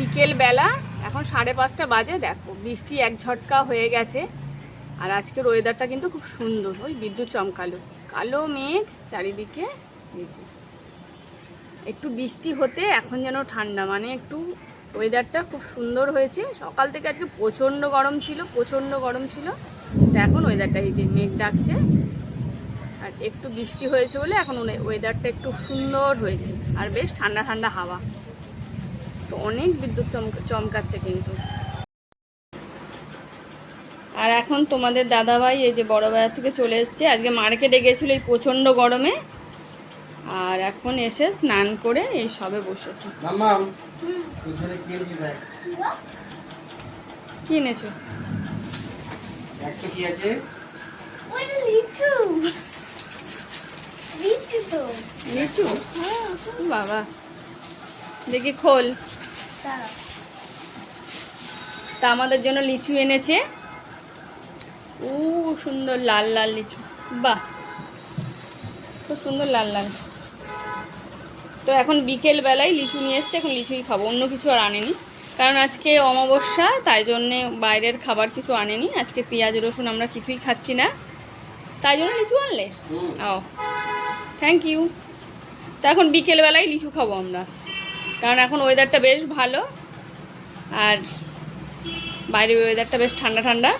বিকেল বেলা এখন সাড়ে পাঁচটা বাজে, দেখো, বৃষ্টি এক ঝটকা হয়ে গেছে। আর আজকের ওয়েদারটা কিন্তু খুব সুন্দর, ওই বিদ্যুৎ চমকালো। কালো মেঘ, চারিদিকে যে। একটু বৃষ্টি হতে এখন যেন ঠান্ডা মানে একটু ওয়েদারটা খুব সুন্দর হয়েছে। সকাল থেকে আজকে প্রচণ্ড গরম ছিল, প্রচণ্ড গরম ছিল। এখন ওয়েদারটা এই যে মেঘ ডাকছে। আর একটু বৃষ্টি হয়েছে বলে এখন ওয়েদারটা একটু সুন্দর হয়েছে। আর বেশ ঠান্ডা ঠান্ডা হাওয়া। অনেক বিদ্যুৎ চমকাচ্ছে কিন্তু। আর এখন তোমাদের দাদাভাই এই যে বড় বাজার থেকে চলে এসছে। আজকে মার্কেটে গেছিল এই প্রচণ্ড গরমে। আর এখন এসে স্নান করে এই সবে বসেছে। মাম্মাম ওখানে কি এনেছি দেখ? কি এনেছো? কি আছে? লিচু। লিচু তো। লিচু। বাবা। দেখি খোল। তা আমাদের জন্য লিচু এনেছে। ও সুন্দর লাল লাল লিচু। বাহ খুব সুন্দর লাল লাল। তো এখন বিকেল বেলায় লিচু নিয়ে এসছে এখন লিচুই খাব। অন্য কিছু আর আনেনি। কারণ আজকে অমাবস্যা তাই জন্যে বাইরের খাবার কিছু আনেনি। আজকে পেঁয়াজ রসুন আমরা কিছুই খাচ্ছি না। তাই জন্য লিচু আনলে? ও থ্যাংক ইউ তো এখন বিকেলবেলায় লিচু খাব আমরা। কারণ এখন ওয়েদারটা বেশ ভালো, আর বাইরে ওয়েদারটা বেশ ঠান্ডা ঠান্ডা।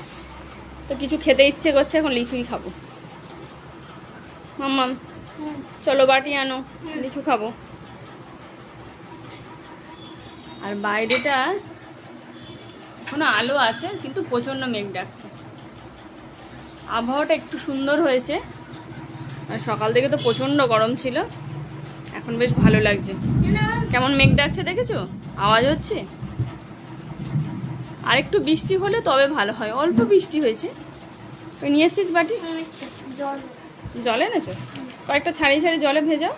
তো কিছু খেতে ইচ্ছে করছে, এখন লিচুই খাব। মাম্মাম চলো বাটি আনো, লিচু খাব। আর বাইরেটা, এখনও আলো আছে, কিন্তু প্রচণ্ড মেঘ ডাকছে। আবহাওয়াটা একটু সুন্দর হয়েছে, আর সকাল থেকে তো প্রচণ্ড গরম ছিল। এখন বেশ ভালো লাগছে। কেমন মেঘ ডাকছে দেখেছ? আওয়াজ হচ্ছে? আর একটু বৃষ্টি হলে তবে ভালো হয়। অল্প বৃষ্টি হয়েছে। ওই নিয়ে এসছিস বাটি? জল জলে এনেছো? কয়েকটা ছাড়িয়ে ছাড়িয়ে জলে ভেজাও।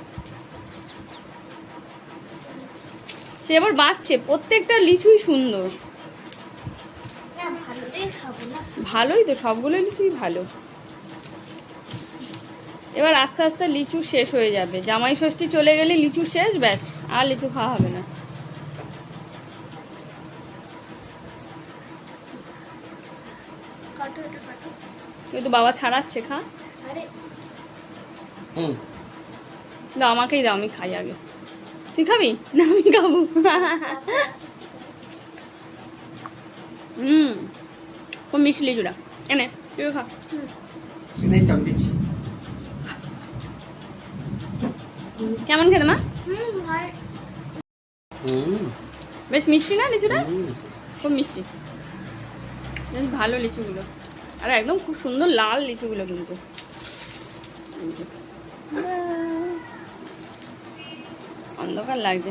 সে আবার বাঁচছে। প্রত্যেকটা লিচুই সুন্দর। না। ভালোই তো সবগুলো লিচুই ভালো। এবার আস্তে আস্তে লিচু শেষ হয়ে যাবে। জামাই ষষ্ঠী চলে গেলে লিচু শেষ ব্যাস আর লিচু খাওয়া হবে না। কাটো কিন্তু বাবা ছাড়াচ্ছে খা। হুম। দাও আমাকেই দাও আমি খাই আগে। তুই খাবি? না আমি খাব। হুম। খুব মিষ্টি লিচুটা। এনে তুই খা। কেমন খেতে, মা? বেশ মিষ্টি না লিচুটা? খুব মিষ্টি। বেশ ভালো লিচুগুলো। আর একদম খুব সুন্দর লাল লিচুগুলো কিন্তু। অন্ধকার লাগছে।